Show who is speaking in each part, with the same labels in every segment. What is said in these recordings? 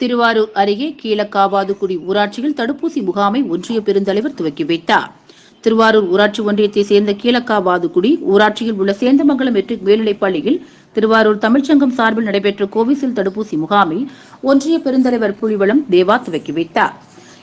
Speaker 1: திருவாரூர் அருகே கீழக்காவாதுக்குடி ஊராட்சியில் தடுப்பூசி முகாமை ஒன்றிய பெருந்தலைவர் துவக்கி வைத்தார். திருவாரூர் ஊராட்சி ஒன்றியத்தை சேர்ந்த கீழக்காவாதுக்குடி ஊராட்சியில் உள்ள சேந்தமங்கலம் மெட்ரிக் மேல்நிலைப் பள்ளியில் திருவாரூர் தமிழ்ச்சங்கம் சார்பில் நடைபெற்ற கோவிசில் தடுப்பூசி முகாமை ஒன்றிய பெருந்தலைவர் புலிவளம் தேவா துவக்கி வைத்தார்.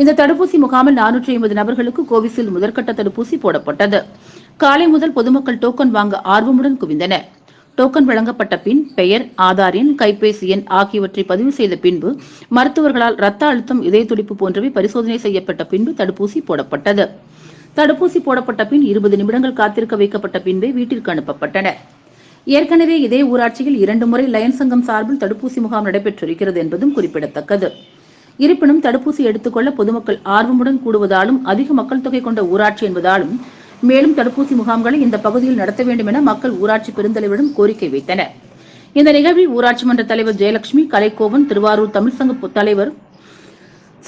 Speaker 1: இந்த தடுப்பூசி முகாமில் நானூற்றி ஐம்பது நபர்களுக்கு கோவிசில் முதற்கட்ட தடுப்பூசி போடப்பட்டது. காலை முதல் பொதுமக்கள் டோக்கன் வாங்க ஆர்வமுடன் குவிந்தனர். டோக்கன் வழங்கப்பட்ட பின் பெயர் ஆதார் எண் கைபேசி எண் ஆகியவற்றை பதிவு செய்த பின்பு மருத்துவர்களால் ரத்த அழுத்தம் இதய துடிப்பு போன்றவை பரிசோதனை செய்யப்பட்ட பின்பு தடுப்பூசி போடப்பட்டது. தடுப்பூசி போடப்பட்ட பின் இருபது நிமிடங்கள் காத்திருக்க வைக்கப்பட்ட பின்பே வீட்டிற்கு அனுப்பப்பட்டனர் ஏற்கனவே இதே ஊராட்சியில் இரண்டு முறை லயன் சங்கம் சார்பில் தடுப்பூசி முகாம் நடைபெற்றிருக்கிறது என்பதும் குறிப்பிடத்தக்கது. இருப்பினும் தடுப்பூசி எடுத்துக்கொள்ள பொதுமக்கள் ஆர்வமுடன் கூடுவதாலும் அதிக மக்கள் தொகை கொண்ட ஊராட்சி என்பதாலும் மேலும் தடுப்பூசி முகாம்களை இந்த பகுதியில் நடத்த வேண்டும் என மக்கள் ஊராட்சி பெருந்தலைவரிடம் கோரிக்கை வைத்தனர். இந்த நிகழ்வில் ஊராட்சி மன்ற தலைவர் ஜெயலட்சுமி கலைக்கோவன் திருவாரூர் தமிழ்சங்க தலைவர்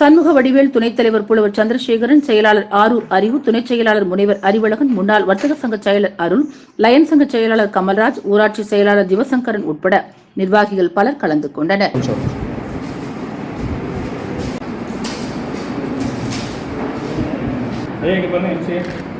Speaker 1: சண்முக வடிவேல் துணைத் தலைவர் புலவர் சந்திரசேகரன் செயலாளர் ஆரூர் அறிவு துணைச் செயலாளர் முனைவர் அறிவழகன் முன்னாள் வர்த்தக சங்க செயலர் அருள் லயன் சங்க செயலாளர் கமல்ராஜ் ஊராட்சி செயலாளர் சிவசங்கரன் உட்பட நிர்வாகிகள் பலர் கலந்து கொண்டனர்.
Speaker 2: ஐயா இங்கே பாருங்க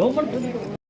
Speaker 2: 너무